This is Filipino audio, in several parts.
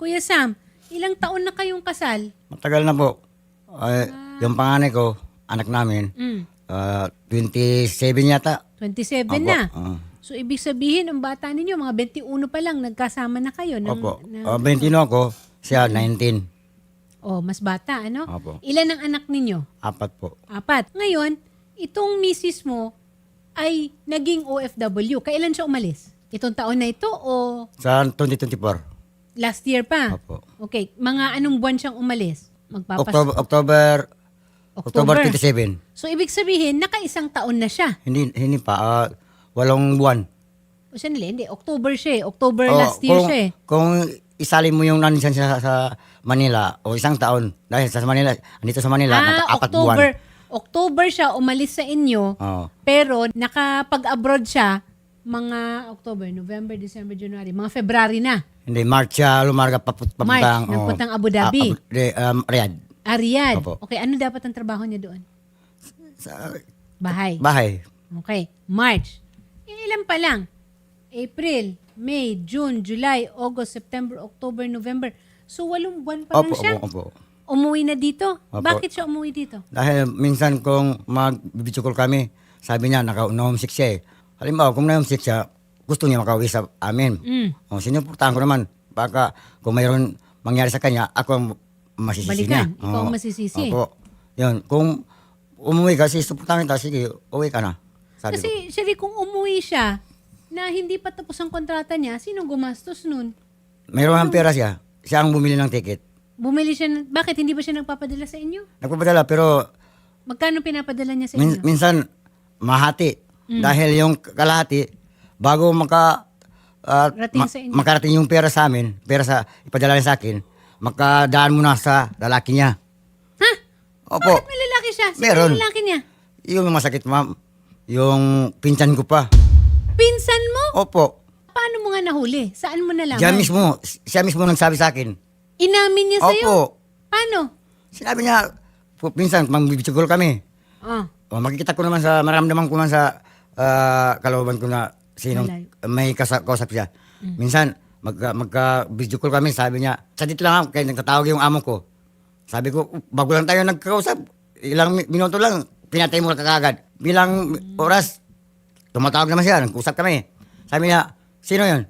Kuya Sam, ilang taon na kayong kasal? Matagal na po. Ay, Yung panganay ko, anak namin, Mm, ah, 27 yata. 27 Opo, na. ah. So, ibig sabihin, ang bata ninyo, mga 21 pa lang, nagkasama na kayo. Ng, Opo. ng- Ah, 21 ako, siya 19. oh, mas bata, ano? Opo. Ilan ang anak ninyo? Apat po. Apat. Ngayon, itong misis mo ay naging OFW. Kailan siya umalis? Itong taon na ito o Sa 2024. Last year pa? Opo. Okay. Mga anong buwan siyang umalis? Magpapas October, October, October October. 27. So, ibig sabihin, nakaisang taon na siya. Hindi, hindi pa. ah, walong buwan. O siya nila, hindi. October siya eh. October Oh, last year kung, siya eh. Kung isalin mo yung nandiyan sa, sa Manila, o isang taon, dahil sa Manila, andito sa Manila, Ah, apat October. buwan. October siya umalis sa inyo, Oo. pero nakapag-abroad siya mga October, November, December, January, mga February na. Hindi, March siya lumarga paput March, papuntang, oh, nagpuntang Abu Dhabi. ah, Abu- de, um, Riyadh. Ah, Riyadh. Opo. Okay, ano dapat ang trabaho niya doon? Sa Bahay. bahay. Okay, March. Eh, ilan pa lang? April, May, June, July, August, September, October, November. So, walong buwan pa lang Opo, siya. opo, opo. Umuwi na dito. Opo. Bakit siya umuwi dito? Dahil minsan kung mag-video call kami, sabi niya, naka-homesick siya eh. Halimbawa, kung na-homesick siya, gusto niya makauwi sa amin. Mm. O, sinuportahan ko naman. Baka kung mayroon mangyari sa kanya, ako ang masisisi Balikan. niya. Ikaw ang masisisi. Opo. Yun. Kung umuwi ka, suportahan kita, sige, uwi ka na. Sabi ko. Kasi, Sherry, kung umuwi siya na hindi pa tapos ang kontrata niya, sinong gumastos nun? Mayroon ang pera siya. Siya ang bumili ng ticket. Bumili siya, ng- bakit hindi ba siya nagpapadala sa inyo? Nagpapadala, pero Magkano pinapadala niya sa min- inyo? minsan mahati. Mm. Dahil yung kalahati, bago maka, sa inyo. makarating yung pera sa amin, pera sa ipadala niya sa akin, makadaan mo na sa lalaki niya. ha? Opo. Bakit may lalaki siya? Sino Meron. yung lalaki niya? Yung masakit, ma'am. Yung pinsan ko pa. Pinsan mo? Opo. Paano mo nga nahuli? Saan mo nalaman? Siya mismo, siya mismo nagsabi sa akin. Inamin niya sa'yo? Opo. Paano? Sinabi niya, "Po, pinsan, magbibitsugol kami. Oh. O, makikita ko naman sa, maramdaman ko naman sa ah, kalooban ko na sinong may kasa, kausap siya. Minsan, magka, magka video call kami, sabi niya, sa dito lang ako, kaya nagtatawag yung amo ko. Sabi ko, "Oh, bago lang tayo nagkausap, ilang mi- minuto lang, pinatay mo lang kagad. Bilang oras, tumatawag naman siya, nag-usap kami. Sabi niya, sino yun?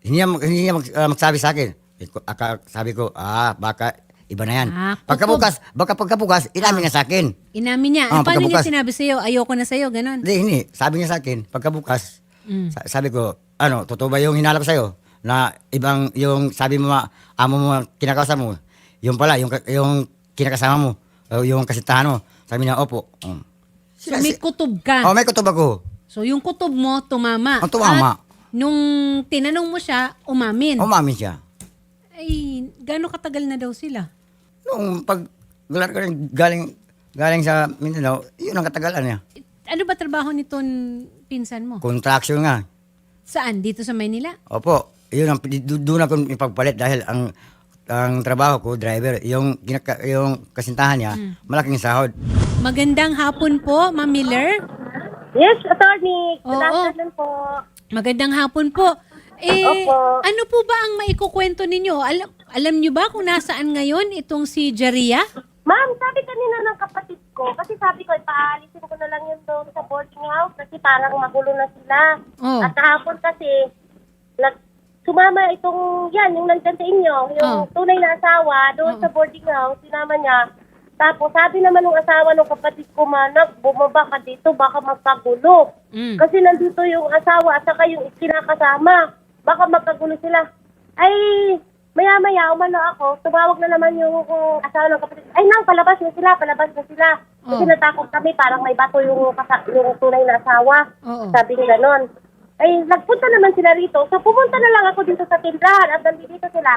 Hindi niya, mag- hindi niya mag- ah, magsabi sa akin. Eh, ko- aka- sabi ko, ah, baka iba na yan. Ah, pagkabukas, baka pagkabukas, inamin niya sa akin. Inamin niya. Ah, Eh, paano niya pagkabukas. sinabi sa'yo? Ayoko na sa'yo, ganon. Hindi, hindi. Sabi niya sa akin, pagkabukas, Mm. sa- sabi ko, ano, totoo ba yung hinalap sa'yo? Na ibang, yung sabi mo, ma- amo mo, kinakausap mo, yung pala, yung, ka- yung kinakasama mo, o yung kasintahan mo. Sabi niya, opo. Um. So, may kutob ka. Oh, may kutob ako. So, yung kutob mo, tumama. Ang tumama. At nung tinanong mo siya, umamin. Umamin siya. Ay, gano'ng katagal na daw sila? Nung pag galing, galing, galing sa Mindanao, yun ang katagalan niya. Ano ba trabaho nitong pinsan mo? Contraction nga. Saan? Dito sa Maynila? Opo, yun ang do- doon ako ipagpalit dahil ang ang trabaho ko driver, yung ginaka, yung kasintahan niya, Hmm. malaking sahod. Magandang hapon po, Ma'am Miller. Yes, attorney. Good Oo. afternoon po. Magandang hapon po. Eh, Opo. ano po ba ang maikukwento ninyo? Alam, alam nyo ba kung nasaan ngayon itong si Jaria? Ma'am, sabi kanina ng kapatid ko, kasi sabi ko, ipaalisin ko na lang yun doon sa boarding house kasi parang magulo na sila. Oh. At kahapon kasi, nag, sumama itong, yan, yung nandyan sa inyo, yung Oh. tunay na asawa, doon Oh. sa boarding house, sinama niya. Tapos sabi naman ng asawa ng kapatid ko, manak, bumaba ka dito, baka magkagulo. Mm. Kasi nandito yung asawa at saka yung kinakasama. Baka magkagulo sila. Ay, maya-maya, umano ako, tumawag na naman yung uh, asawa ng kapatid. Ay, nang, palabas na sila, palabas na sila. Kasi Oh. natakot kami, parang may bato yung, kasa- yung tunay na asawa. Oo. Sabi ko ganon. Ay, nagpunta naman sila rito. So, pumunta na lang ako dito sa tindahan at nandito sila.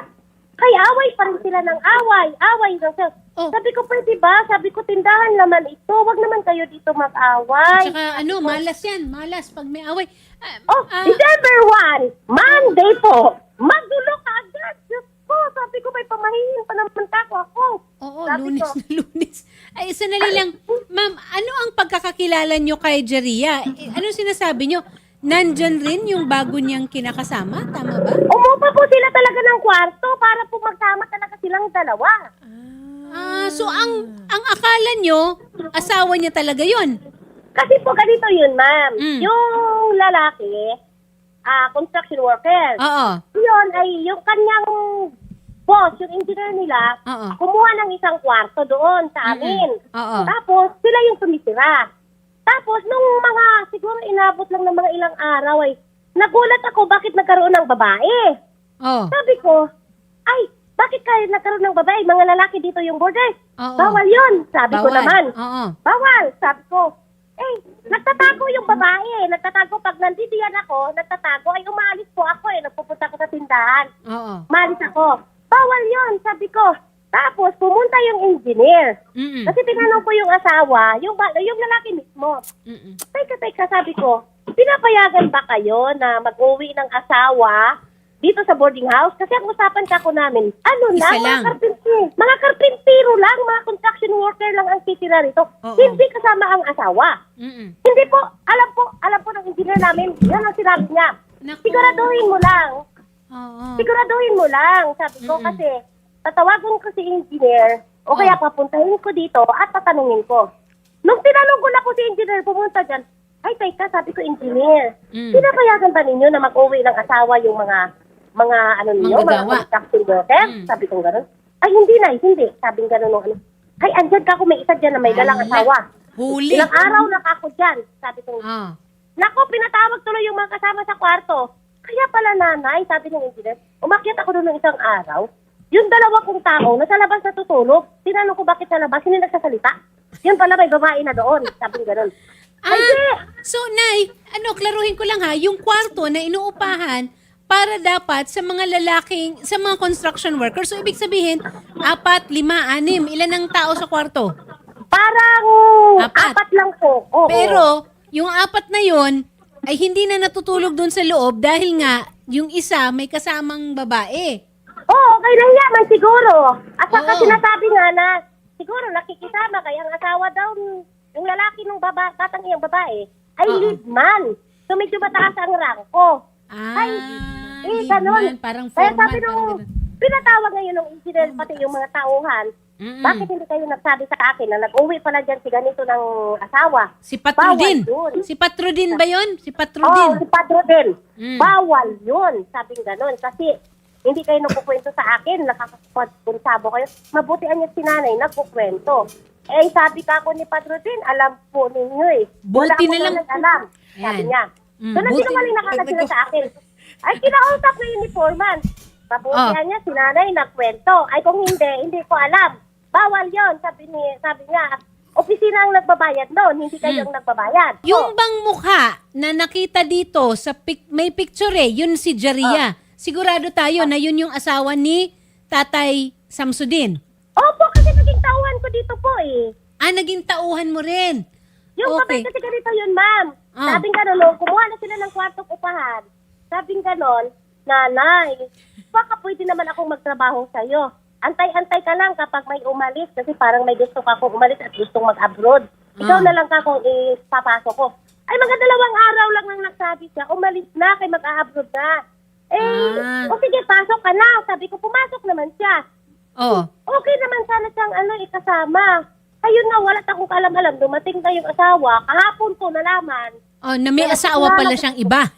Kay away pa rin sila ng away. Away. So, so, Oh. Sabi ko, pwede ba? Sabi ko, tindahan naman ito. Wag naman kayo dito mag-away. Tsaka ano, malas yan. Malas pag may away. Ah, Oh, ah, December 1, Monday po. Magulo ka agad. Diyos ko, sabi ko may pamahihin pa naman ako ako. oo, sabi lunes ko, na lunes. Ay, sandali lang. Ma'am, ano ang pagkakakilala nyo kay Jaria? Eh, Ano sinasabi nyo? Nandyan rin yung bago niyang kinakasama? Tama ba? Umupa po sila talaga ng kwarto para po magsama talaga silang dalawa. Ah, so ang ang akala nyo, asawa niya talaga yon. Kasi po ganito yun, ma'am. Mm. Yung lalaki, ah construction worker. Oo. Yun ay yung kanyang boss, yung engineer nila, Oo. kumuha ng isang kwarto doon sa amin. Oo. Tapos, sila yung tumitira. Tapos, nung mga, siguro inabot lang ng mga ilang araw ay, nagulat ako bakit nagkaroon ng babae. Oo. Sabi ko, ay, bakit kayo nagkaroon ng babae? Mga lalaki dito yung borders. Oo. Bawal yun, sabi ko Bawal. naman. Oo. Bawal, sabi ko. Eh, nagtatago yung babae. Nagtatago pag nandito yan ako, nagtatago. Ay, umaalis po ako eh. Nagpupunta ko sa tindahan. Oo. Umalis ako. Bawal yon sabi ko. Tapos, pumunta yung engineer. Mm-mm. Kasi tinanong ko yung asawa, yung, ba- yung lalaki mismo. Mm-mm. Teka, teka, sabi ko, pinapayagan ba kayo na mag-uwi ng asawa dito sa boarding house? Kasi ang usapan kako namin, ano Isa lang, lang. mga karpintero, mga karpintero lang, mga construction worker lang ang titira rito. Oo. Hindi kasama ang asawa. Mm-mm. Hindi po, alam po, alam po ng engineer namin, yan ang sinabi niya. Naku. Siguraduhin mo lang, Oo. siguraduhin mo lang, sabi ko, Mm-mm. kasi tatawagan ko si engineer, o kaya papuntahin ko dito at tatanungin ko. Nung tinanong ko na po si engineer, pumunta dyan, ay, teka, sabi ko, engineer, Mm. pinapayagan ba ninyo na mag-uwi ng asawa yung mga, mga, ano ninyo, mga Manggagawa. construction? Mm. Sabi ko gano'n. Ay, hindi na, hindi. Sabi gano'n nung ano. Ay, andyan ka may isa dyan na may dalang Hala. asawa. Huli. Ilang araw na ako dyan. Sabi ko, Oo. Nako, pinatawag tuloy yung mga kasama sa kwarto. Kaya pala nanay, sabi ng engineer, umakyat ako doon ng isang araw. Yung dalawa kong tao, nasa labas natutulog. Tinanong ko bakit sa labas, hindi nagsasalita. Yun pala may babae na doon. Sabi ng ganun. Ah, so Nay, ano, klaruhin ko lang ha, yung kwarto na inuupahan para dapat sa mga lalaking, sa mga construction workers. So, ibig sabihin, apat, lima, anim, ilan ang tao sa kwarto? Parang Apat. apat, lang po. Oo. Pero, yung apat na yon ay hindi na natutulog doon sa loob dahil nga, yung isa may kasamang babae. Oo, okay lang yaman siguro. At saka Oo. sinasabi nga na, siguro nakikisama kaya ang asawa daw, yung lalaki ng baba, batang iyang babae, ay Oo. lead man. So medyo mataas ang rangko. Ah, Ay, eh, lead ganon. man, parang Kaya sabi nung, parang ganun. pinatawag ngayon ng engineer, pati yung mga tauhan, Mm-mm. bakit hindi kayo nagsabi sa akin na nag-uwi pala dyan si ganito ng asawa? Si Patrudin. Bawal yun. Si Patrudin ba yon? Si Oo, Patrudin. si Padre din. Mm. Bawal yun, sabing ganon. Kasi hindi kayo nagkukwento sa akin, nakakakunsabo kayo. Mabutian niya si nanay, nagkukwento. Eh, sabi ka ako ni Padre din, alam po ninyo eh. Wala Buti na lang- alam, sabi niya. Mm, So, buti- nagsinungaling na sila sa akin. Ay, kinausap na yun Pabutihan Oh. niya, si nanay nagkwento. Ay, kung hindi, hindi ko alam. Bawal yon sabi, ni, sabi niya. Opisina ang nagbabayad doon, hindi kayo ang nagbabayad. Hmm. Yung Oh. bang mukha na nakita dito sa pic- may picture eh, yun si. Jaria. Sigurado tayo na yun yung asawa ni Tatay Samsudin. Opo, kasi naging tauhan ko dito po eh. Ah, naging tauhan mo rin. Yung Okay. okay. kasi ganito yun, ma'am. Ah. Sabing gano'n, no, kumuha na sila ng kwartong upahan. Sabing gano'n, nanay, baka pwede naman akong magtrabaho sa'yo. Antay-antay ka lang kapag may umalis kasi parang may gusto ka akong umalis at gustong mag-abroad. Ikaw Ah. na lang ka kung ipapasok ko. Ay, mga dalawang araw lang nang nagsabi siya, umalis na kay mag-abroad na. Eh, Ah. o sige, pasok ka na. Sabi ko, pumasok naman siya. Oh. Okay naman sana siyang ano, ikasama. Ayun nga, wala akong kalam-alam. Dumating na yung asawa. Kahapon ko nalaman. Oh, na may asawa pala siyang iba.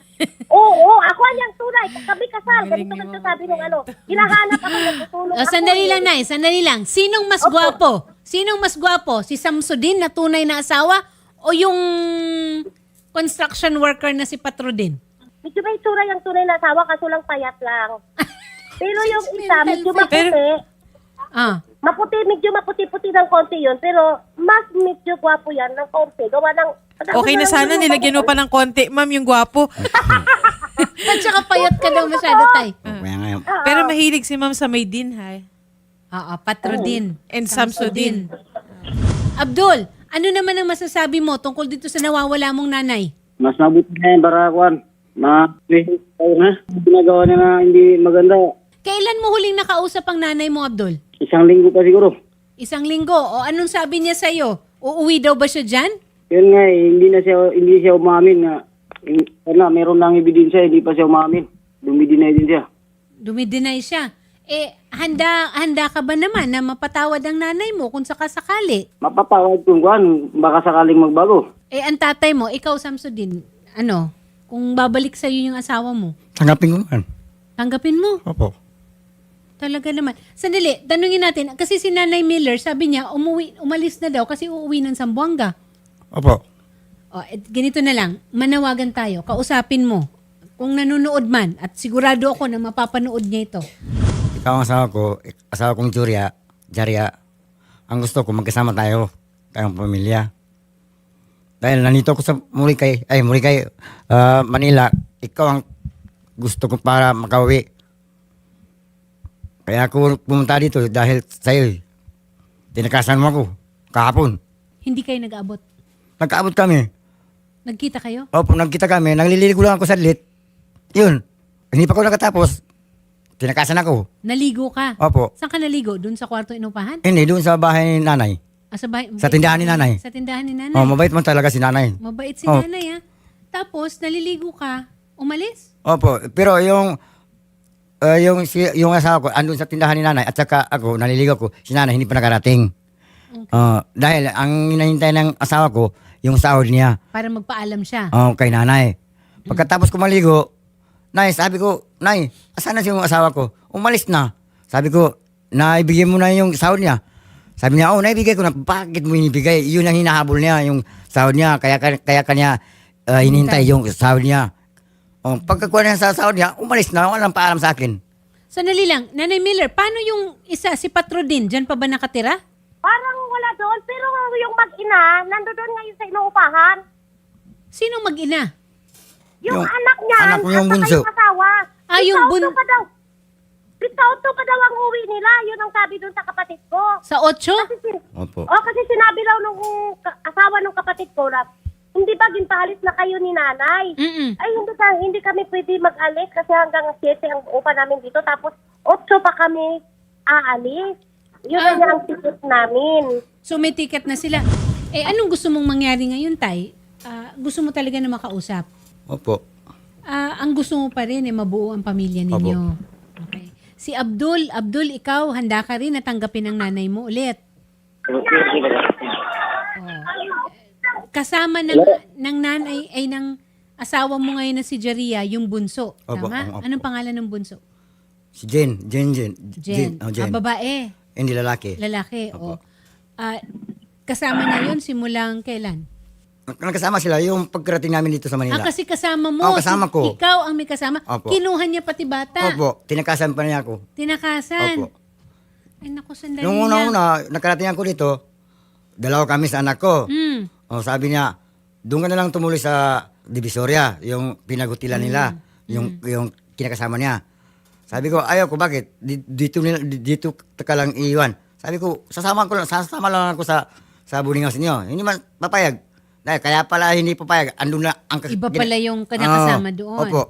Oo, ako ang tunay. Kami kasal. Ganito nagsasabi ng ano. Hinahanap ako nagtutulong. Oh, sandali lang, Nay. Sandali lang. Sinong mas gwapo? Sinong mas gwapo? Si Samsudin na tunay na asawa o yung construction worker na si Patrudin? Medyo may tsura yung tunay na asawa kaso lang payat lang. Pero yung isa, medyo maputi. Ah. Maputi, medyo maputi-puti ng konti yun. Pero mas medyo gwapo yan ng konti. Gawa ng... Okay na sana, nilagyan mo pa ng konti, ma'am, yung gwapo. At saka payat ka daw masyado, Tay. Kaya ngayon, Pero mahilig si ma'am sa may din, ha? Oo, Patrudin. And Samsudin. Abdul, ano naman ang masasabi mo tungkol dito sa nawawala mong nanay? Mas mabuti na yung barakuan. Tayo na. Ginagawa niya na hindi maganda. Kailan mo huling nakausap ang nanay mo, Abdul? Isang linggo pa siguro. Isang linggo. O anong sabi niya sa'yo? Uuwi daw ba siya dyan? Yun nga eh, hindi na siya, hindi siya umamin na, in- ano, meron lang ebidensya, hindi pa siya umamin. Dumidinay din siya. dumideny siya. Eh, handa, handa ka ba naman na mapatawad ang nanay mo kung sakasakali? Mapapawad kung kuhan, baka sakaling magbago. Eh, ang tatay mo, ikaw, Samsudin, ano, kung babalik sa'yo yung asawa mo, Tanggapin ko man. tanggapin mo. Opo. Talaga naman. Sandali, tanungin natin, kasi si Nanay Miller, sabi niya, umuwi, umalis na daw kasi uuwi ng Zamboanga. Opo. O, eh, ganito na lang, manawagan tayo, kausapin mo. Kung nanonood man, at sigurado ako na mapapanood niya ito. Ikaw ang asawa ko, ik- asawa kong Juria, Jaria. Ang gusto ko, magkasama tayo, tayong pamilya. Dahil nandito ako sa Murikay, ay Murikay, ah, Manila, ikaw ang gusto ko para makauwi. Kaya ako pumunta dito dahil sa'yo. eh. Tinakasan mo ako, kahapon. Hindi kayo nag-abot. Nagkaabot kami. Nagkita kayo? Opo, nagkita kami, nagliligo lang ako sa lit. Yun, hindi pa ako nakatapos. Tinakasan ako. Naligo ka? Opo. Saan ka naligo? Doon sa kwarto inupahan? Hindi, doon sa bahay ni nanay. Ah, sa, bahay- Sa tindahan ni nanay. Sa tindahan ni nanay. Oh, mabait mo talaga si nanay. Mabait si Oh. nanay ah. Tapos, naliligo ka, umalis? Opo, pero yung uh, yung si, yung asawa ko andun sa tindahan ni nanay at saka ako naliligaw ko, si nanay hindi pa nakarating. Oh, dahil ang hinahintay ng asawa ko yung sahod niya Para magpaalam siya. oh, kay nanay. Pagkatapos ko maligo, Nay, sabi ko, Nay, asan na yung asawa ko? Umalis na. Sabi ko, naibigay mo na yung sahod niya. Sabi niya, oh, naibigay ko na. Bakit mo inibigay? Yun ang hinahabol niya, yung sahod niya. Kaya, kaya kanya uh, hinintay yung sahod niya. Oh, pagkakuha niya sa sahod niya, umalis na. Walang paalam sa akin. Sandali lang, Nanay Miller, paano yung isa, si Patrodin, dyan pa ba nakatira? Doon, pero yung mag-ina, nandoon ngayon sa inuupahan. Sino mag-ina? Yung, Yung anak niya, anak ko yung bunso. yung asawa. Ah, yung Pitauto bun- pa daw. Pitauto pa daw ang uwi nila. Yun ang sabi doon sa kapatid ko. Sa Ocho? Kasi, sin- Opo. oh, kasi sinabi raw nung ka- asawa ng kapatid ko na, hindi ba ginpahalis na kayo ni nanay? Mm-mm. Ay, hindi, ka, hindi kami pwede mag-alis kasi hanggang 7 ang upa namin dito. Tapos, 8 pa kami aalis. Yun Ah. na ang ticket namin. So may ticket na sila. Eh, anong gusto mong mangyari ngayon, Tay? Ah, gusto mo talaga na makausap? Opo. Ah, ang gusto mo pa rin eh, mabuo ang pamilya ninyo. Okay. Si Abdul, Abdul, ikaw, handa ka rin na tanggapin ang nanay mo ulit. Oh. Kasama ng, ng nanay, ay ng asawa mo ngayon na si Jaria, yung bunso. Opo, Tama? opo. Anong pangalan ng bunso? Si Jen, Jen, Jen. Jen. Oh, Jen. Ah, babae. Hindi lalaki. Lalaki. Opo. O. Ah, kasama na yun simulang kailan? Nagkasama sila yung pagkarating namin dito sa Manila. Ah, kasi kasama mo. Oo, kasama ko. Ikaw ang may kasama. Opo. Kinuha niya pati bata. Opo, tinakasan pa niya ako. Tinakasan. Opo. Ay, naku, sandali Nung lang. una-una, nakarating ako dito, dalawa kami sa anak ko. Mm. O, sabi niya, doon ka na lang tumuloy sa Divisoria, yung pinagutilan nila, yung, yung kinakasama niya. Sabi ko, ayaw ko, bakit? Di- Dito, nila- di- dito ka lang iiwan. Sabi ko, sasama ko lang, sasama lang ako sa sa boarding house niyo. Hindi man papayag. Dahil kaya pala hindi papayag, andun na ang kas- Iba pala yung kinakasama Oo, doon. Opo.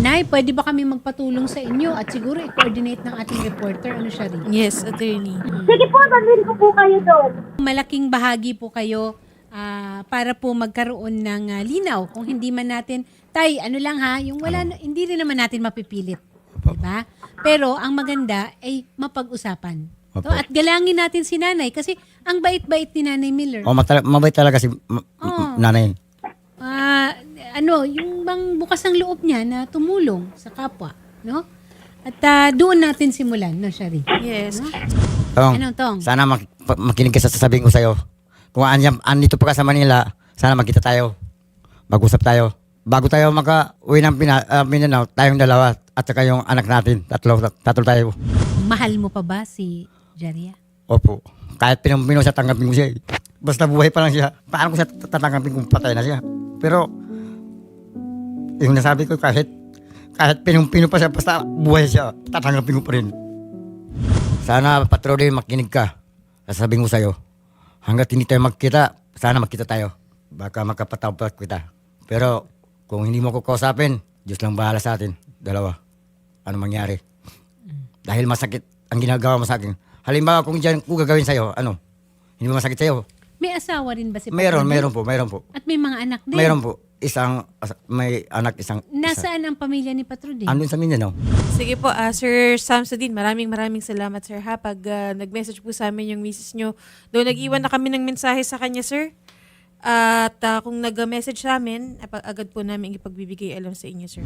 Nay, pwede ba kami magpatulong sa inyo at siguro i-coordinate ng ating reporter, ano siya rin? Yes, attorney. Sige po, dalhin ko po kayo doon. Malaking bahagi po kayo ah, para po magkaroon ng ah, linaw. Kung hindi man natin, tay, ano lang ha, yung wala, na- hindi rin naman natin mapipilit. Diba? Pero ang maganda ay mapag-usapan. Opo. At galangin natin si nanay kasi ang bait-bait ni Nanay Miller. O, matala- mabait talaga si ma- Oo. nanay. Ah, ano, yung bang bukas ng loob niya na tumulong sa kapwa, no? At ah, doon natin simulan, no, Shari? Yes. Tong, Ano, Tong? sana mak- pa- makinig ka sa sasabihin ko sa'yo. Kung andyan, andito pa ka sa Manila, sana magkita tayo. Mag-usap tayo. Bago tayo maka-uwi ng Pina, uh, Mindanao, tayong dalawa at saka yung anak natin, tatlo, tat- tatlo tayo. Mahal mo pa ba si Jaria? Opo. Kahit pinumpino siya, tanggapin ko siya. eh. Basta buhay pa lang siya. Paano ko siya tatanggapin kung patay na siya? Pero, yung nasabi ko, kahit kahit pinumpino pa siya, basta buhay siya, tatanggapin ko pa rin. Sana, patrolin, makinig ka. Sasabihin ko sa'yo, hanggat hindi tayo magkita, sana magkita tayo. Baka makapatawad kita. Pero, kung hindi mo ko kausapin, Diyos lang bahala sa atin. Dalawa. Ano mangyari? Dahil masakit ang ginagawa mo sa akin. Halimbawa, kung dyan ko gagawin sa'yo, ano? Hindi mo masakit sa'yo? May asawa rin ba si Meron, Patron? meron po, meron po. At may mga anak din? Meron po. isang, may anak isang, isa. Nasaan ang pamilya ni Patrudin? Andun sa Mindanao. Sige po, ah, Sir Samsudin, maraming maraming salamat, sir, ha? Pag ah, nag-message po sa amin yung misis nyo. Doon nag-iwan na kami ng mensahe sa kanya, sir. At ah, kung nag-message sa amin, agad po namin ipagbibigay alam sa inyo, sir.